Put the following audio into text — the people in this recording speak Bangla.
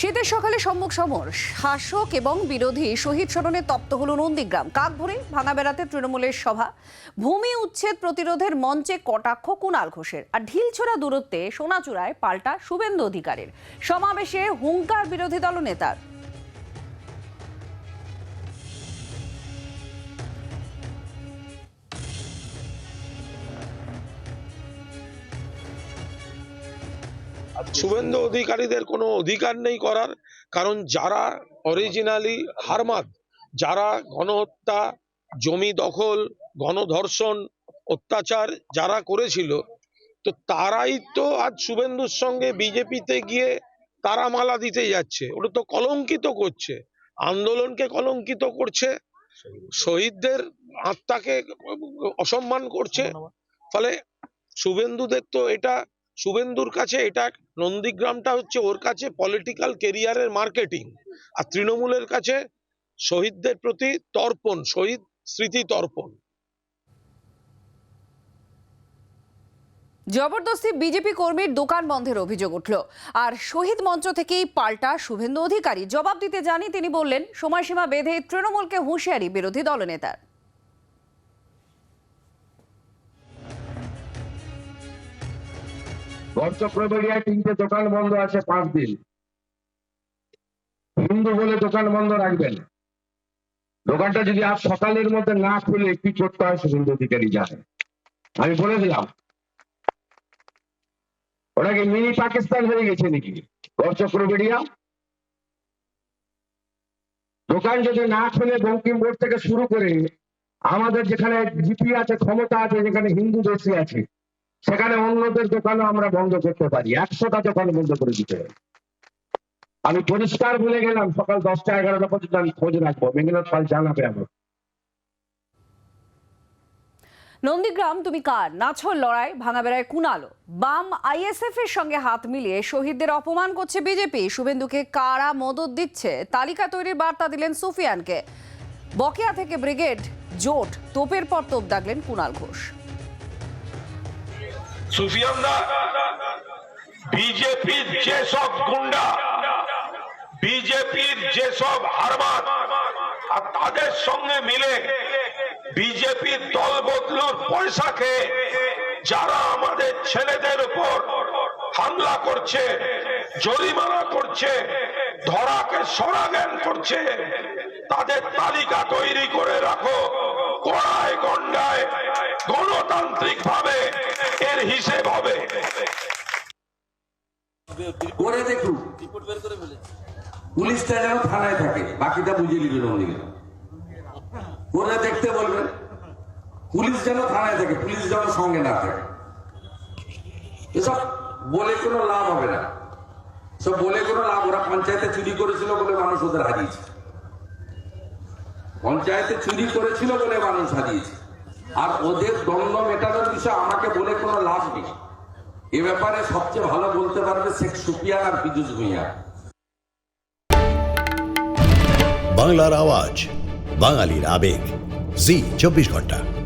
শীতের সকালে সম্মুখ সমর। শাসক এবং বিরোধী শহীদ স্মরণে তপ্ত হল নন্দীগ্রাম। কাক ভরে ভাঙা বেড়াতে তৃণমূলের সভা। ভূমি উচ্ছেদ প্রতিরোধের মঞ্চে কটাক্ষ কুণাল ঘোষের। আর ঢিলছোড়া দূরত্বে সোনাচূড়ায় পাল্টা শুভেন্দু অধিকারের। সমাবেশে হুঙ্কার বিরোধী দলনেতার। শুভেন্দু অধিকারীদের কোনো অধিকার নেই করার কারণ যারা অরিজিনালি হারমাদ যারা গণহত্যা জমি দখল গণধর্ষণ অত্যাচার যারা করেছিল তো তারাই তো আজ শুভেন্দুর সঙ্গে বিজেপিতে গিয়ে তারা মালা দিতে যাচ্ছে। ওটা তো কলঙ্কিত করছে। আন্দোলনকে কলঙ্কিত করছে। শহীদদের আত্মাকে অসম্মান করছে। ফলে শুভেন্দুদের তো এটা শুভেন্দুর কাছে এটা নন্দীগ্রামটা হচ্ছে ওর কাছে পলিটিক্যাল কেরিয়ারের মার্কেটিং আর তৃণমূলের কাছে শহীদদের প্রতি তর্পণ, শহীদ স্মৃতি তর্পণ। জবরদস্তি বিজেপি কর্মীর দোকান বন্ধের অভিযোগ উঠল আর শহীদ মঞ্চ থেকেই পাল্টা শুভেন্দু অধিকারী জবাব দিতে জানি তিনি বললেন, সময়সীমা বেঁধে তৃণমূলকে হুঁশিয়ারি বিরোধী দলনেতার। তিনটে দোকান বন্ধ আছে পাঁচ দিন। হিন্দু বলে দোকান বন্ধ রাখবেন। দোকানটা যদি আজ সকালের মধ্যে না খুলে অধিকারী আমি বলে দিলাম। ওটা কি মিনি পাকিস্তান হয়ে গেছে নাকি? গঞ্চক্রবেড়িয়া দোকান যদি না খুলে, বঙ্কিম বোর্ড থেকে শুরু করে আমাদের যেখানে জিপি আছে, ক্ষমতা আছে, যেখানে হিন্দু দেশি আছে সেখানে অন্যদের দোকানও আমরা বন্ধ করতে পারি। একশোটা দোকান বন্ধ করে দিতে পারি আমি পরিষ্কার বলে গেলাম, সকাল দশটা, এগারোটা পর্যন্ত আমি খোঁজ রাখব। মেঘনাথ পাল জানাবে আমার নন্দীগ্রাম, তুমি কার? নাছর লড়াই, ভাঙাবেড়ায় কুনালো বাম আইএসএফ এর সঙ্গে হাত মিলিয়ে শহীদদের অপমান করছে বিজেপি। শুভেন্দুকে কারা মদত দিচ্ছে? তালিকা তৈরির বার্তা দিলেন সুফিয়ানকে। বকেয়া থেকে ব্রিগেড, জোট, তোপের পর তোপ দাগলেন কুণাল ঘোষ। সুফিয়ানরা, বিজেপির যেসব গুন্ডা, বিজেপির যেসব হারবাদ আর তাদের সঙ্গে মিলে বিজেপির দল বদলুর পয়সা খেয়ে যারা আমাদের ছেলেদের উপর হামলা করছে, জরিমানা করছে, ধরাকে সরাজ্ঞান করছে, তাদের তালিকা তৈরি করে রাখো, কড়ায় গন্ডায় গণতান্ত্রিক ভাবে হিসেব হবে। করে পুলিশটা যেন থানায় থাকে। বাকিটা বুঝিয়ে নিবেন করে দেখতে বলবেন পুলিশ যেন থানায় থাকে, পুলিশ যেন সঙ্গে না থাকে। এসব বলে কোনো লাভ হবে না। সব বলে কোনো লাভ, ওরা পঞ্চায়েতে চুরি করেছিল বলে মানুষ ওদের হারিয়েছে। পঞ্চায়েতে চুরি করেছিল বলে মানুষ হারিয়েছে। আর ওদের দ্বন্দ্ব মেটানোর বিষয়ে আমাকে বলে কোনো লাভ নেই। এ ব্যাপারে সবচেয়ে ভালো বলতে পারবে শেখ সুপিয়া আর পীযুষ ভূঁইয়া। বাংলার আওয়াজ, বাঙালির আবেগ। জি, চব্বিশ ঘণ্টা।